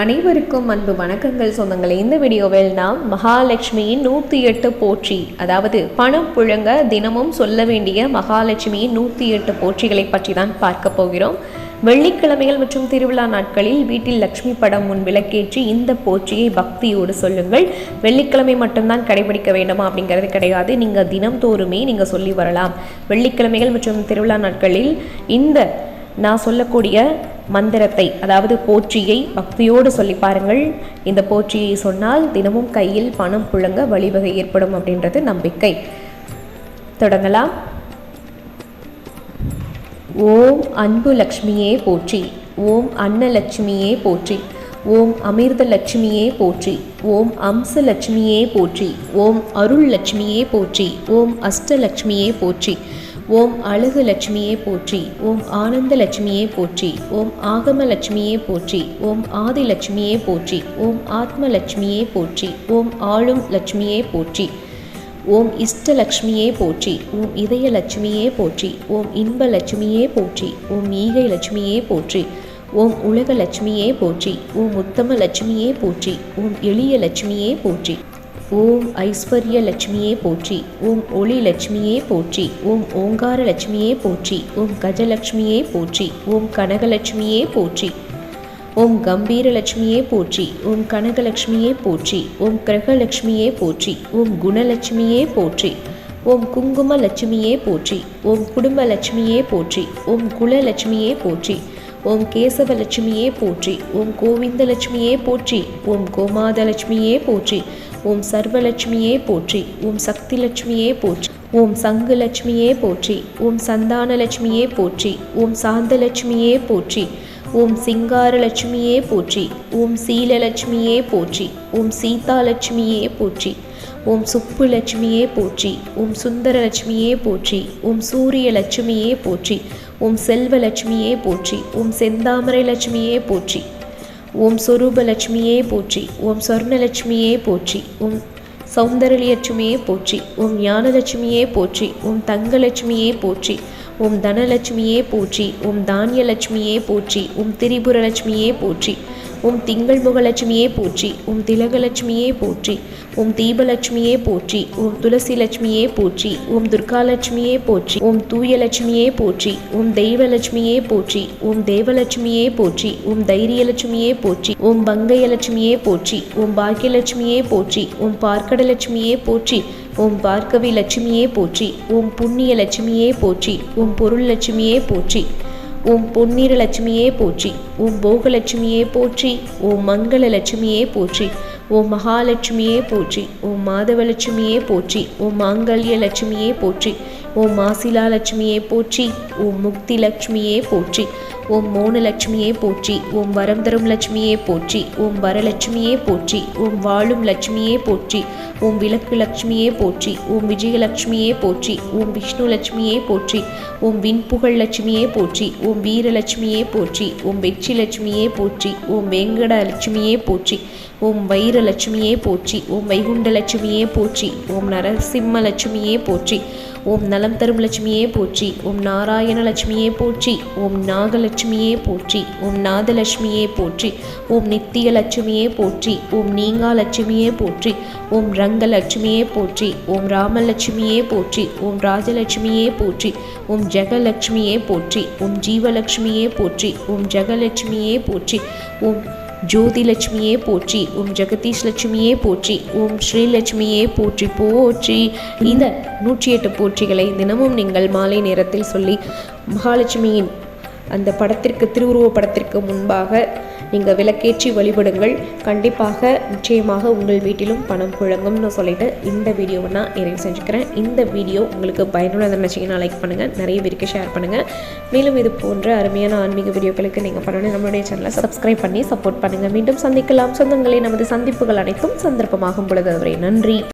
அனைவருக்கும் அன்பு வணக்கங்கள் சொந்தங்களே. இந்த வீடியோவில் நாம் மகாலட்சுமியின் நூற்றி எட்டு போற்றி அதாவது பணம் புழங்க தினமும் சொல்ல வேண்டிய மகாலட்சுமியின் நூற்றி எட்டு போற்றிகளை பற்றி தான் பார்க்க போகிறோம். வெள்ளிக்கிழமைகள் மற்றும் திருவிழா நாட்களில் வீட்டில் லக்ஷ்மி படம் முன் விளக்கேற்றி இந்த போற்றியை பக்தியோடு சொல்லுங்கள். வெள்ளிக்கிழமை மட்டும்தான் கடைபிடிக்க வேண்டுமா அப்படிங்கிறது கிடையாது. நீங்கள் தினம்தோறுமே நீங்கள் சொல்லி வரலாம். வெள்ளிக்கிழமைகள் மற்றும் திருவிழா நாட்களில் இந்த நான் சொல்லக்கூடிய மந்திரத்தை அதாவது போற்றியை பக்தியோடு சொல்லி பாருங்கள். இந்த போற்றியை சொன்னால் தினமும் கையில் பணம் புழங்க வழிவகை ஏற்படும் அப்படின்றது நம்பிக்கை. தொடங்கலாம். ஓம் அன்பு லக்ஷ்மியே போற்றி. ஓம் அன்னலட்சுமியே போற்றி. ஓம் அமிர்த லட்சுமியே போற்றி. ஓம் அம்ச லட்சுமியே போற்றி. ஓம் அருள் லட்சுமியே போற்றி. ஓம் அஷ்டலட்சுமியே போற்றி. ஓம் அழகு லட்சுமியே போற்றி ஓம் ஆனந்த லட்சுமியே போற்றி ஓம் ஆகம லட்சுமியே போற்றி ஓம் ஆதி லட்சுமியே போற்றி ஓம் ஆத்ம லட்சுமியே போற்றி ஓம் ஆளும் லட்சுமியே போற்றி ஓம் இஷ்டலக்ஷ்மியே போற்றி ஓம் இதய லட்சுமியே போற்றி ஓம் இன்ப லட்சுமியே போற்றி ஓம் ஈகை லட்சுமியே போற்றி ஓம் உலக லட்சுமியே போற்றி ஓம் உத்தம லட்சுமியே போற்றி ஓம் எளிய லட்சுமியே போற்றி ஓம் ஐஸ்வர்ய லட்சுமியே போற்றி ஓம் ஒளி லட்சுமியே போற்றி ஓம் ஓங்கார லட்சுமியே போற்றி ஓம் கஜலட்சுமியே போற்றி ஓம் கனகலட்சுமியே போற்றி ஓம் கம்பீரலட்சுமியே போற்றி ஓம் கனகலட்சுமியே போற்றி ஓம் கிரகலட்சுமியே போற்றி ஓம் குணலட்சுமியே போற்றி ஓம் குங்கும லட்சுமியே போற்றி ஓம் குடும்ப லட்சுமியே போற்றி ஓம் குலலட்சுமியே போற்றி ஓம் கேசவலட்சுமியே போற்றி ஓம் கோவிந்தலட்சுமியே போற்றி ஓம் கோமாதலட்சுமியே போற்றி ஓம் சர்வலட்சுமியே போற்றி ஓம் சக்தி லட்சுமியே போற்றி ஓம் சங்கு லட்சுமியே போற்றி ஓம் சந்தானலட்சுமியே போற்றி ஓம் சாந்தலட்சுமியே போற்றி ஓம் சிங்காரலட்சுமியே போற்றி ஓம் சீலலட்சுமியே போற்றி ஓம் சீதாலட்சுமியே போற்றி ஓம் சுப்பு லட்சுமியே போற்றி ஓம் சுந்தரலட்சுமியே போற்றி ஓம் சூரிய லட்சுமியே போற்றி ஓம் செல்வலட்சுமியே போற்றி ஓம் செந்தாமரை லட்சுமியே போற்றி ஓம் சொரூபலட்சுமியே போற்றி ஓம் சொர்ணலட்சுமியே போற்றி ஓம் சௌந்தரலட்சுமியே போற்றி ஓம் ஞானலட்சுமியே போற்றி ஓம் தங்கலட்சுமியே போற்றி ஓம் தனலட்சுமியே போற்றி ஓம் தானியலட்சுமியே போற்றி ஓம் திரிபுரலட்சுமியே போற்றி உம் திங்கள் முகலட்சுமியே போற்றி உம் திலகலட்சுமியே போற்றி உம் தீபலட்சுமியே போற்றி உம் துளசி லட்சுமியே போற்றி உம் துர்காலட்சுமியே போற்றி உம் தூயலட்சுமியே போற்றி உம் தெய்வலட்சுமியே போற்றி உம் தேவலட்சுமியே போற்றி உம் தைரியலட்சுமியே போற்றி உம் பங்கையலட்சுமியே போற்றி உம் பாக்கியலட்சுமியே போற்றி உம் பார்க்கடலட்சுமியே போற்றி உம் பார்க்கவி லட்சுமியே போற்றி உம் புண்ணிய லட்சுமியே போற்றி உம் பொருள் லட்சுமியே போற்றி உம் பொன்னிற லட்சுமியே போற்றி உம் போகலட்சுமியே போற்றி ஓம் மங்கள லட்சுமியே போற்றி ஓம் மகாலட்சுமியே போற்றி ஓம் மாதவலட்சுமியே போற்றி ஓம் மாங்கல்ய லட்சுமியே போற்றி ஓம் மாசிலா லட்சுமியே போற்றி ஓம் முக்தி லட்சுமியே போற்றி ஓம் மோனலட்சுமியே போற்றி ஓம் வரம் தரும் லட்சுமியே போற்றி ஓம் வரலட்சுமியே போற்றி ஓம் வாழும் லட்சுமியே போற்றி ஓம் விளக்கு லட்சுமியே போற்றி ஓம் விஜயலட்சுமியே போற்றி ஓம் விஷ்ணு லட்சுமியே போற்றி ஓம் விண்புகழ் லட்சுமியே போற்றி ஓம் வீரலட்சுமியே போற்றி ஓம் வெற்றி லட்சுமியே போற்றி ஓம் வேங்கட லட்சுமியே போற்றி ஓம் வைரலட்சுமியே போற்றி ஓம் வைகுண்டலட்சுமியே போற்றி ஓம் நரசிம்ம லட்சுமியே போற்றி ஓம் நலம் தரும் லட்சுமியே போற்றி ஓம் நாராயண லட்சுமியே போற்றி ஓம் நாகலட்சுமியே போற்றி ஓம் நாதலட்சுமியே போற்றி ஓம் நித்திய லட்சுமியே போற்றி ஓம் நீங்கா லட்சுமியே போற்றி ஓம் ரங்கலட்சுமியே போற்றி ஓம் ராமலட்சுமியே போற்றி ஓம் ராஜலட்சுமியே போற்றி ஓம் ஜெகலட்சுமியே போற்றி ஓம் ஜீவலட்சுமியே போற்றி ஓம் ஜெகலட்சுமியே போற்றி ஓம் ஜோதிலட்சுமியே போற்றி ஓம் ஜெகதீஷ் லட்சுமியே போற்றி ஓம் ஸ்ரீலட்சுமியே போற்றி போற்றி. இந்த நூற்றி எட்டு போற்றிகளை தினமும் நீங்கள் மாலை நேரத்தில் சொல்லி மகாலட்சுமியின் அந்த படத்திற்கு திருவுருவ படத்திற்கு முன்பாக நீங்கள் விளக்கேற்றி வழிபடுங்கள். கண்டிப்பாக நிச்சயமாக உங்கள் வீட்டிலும் பணம் புழங்கும்னு சொல்லிட்டு இந்த வீடியோவை நான் நிறைவு செஞ்சுக்கிறேன். இந்த வீடியோ உங்களுக்கு பயனுள்ளதாக நினச்சிங்கன்னா லைக் பண்ணுங்கள் நிறைய பேருக்கு ஷேர் பண்ணுங்கள் மேலும் இது போன்ற அருமையான ஆன்மீக வீடியோக்களுக்கு நீங்கள் பண்ணணும் நம்மளுடைய சேனலை சப்ஸ்கிரைப் பண்ணி சப்போர்ட் பண்ணுங்கள் மீண்டும் சந்திக்கலாம். சொந்தங்களே நமது சந்திப்புகள் அனைத்தும் சந்தர்ப்பமாகும் பொழுது அவரை நன்றி.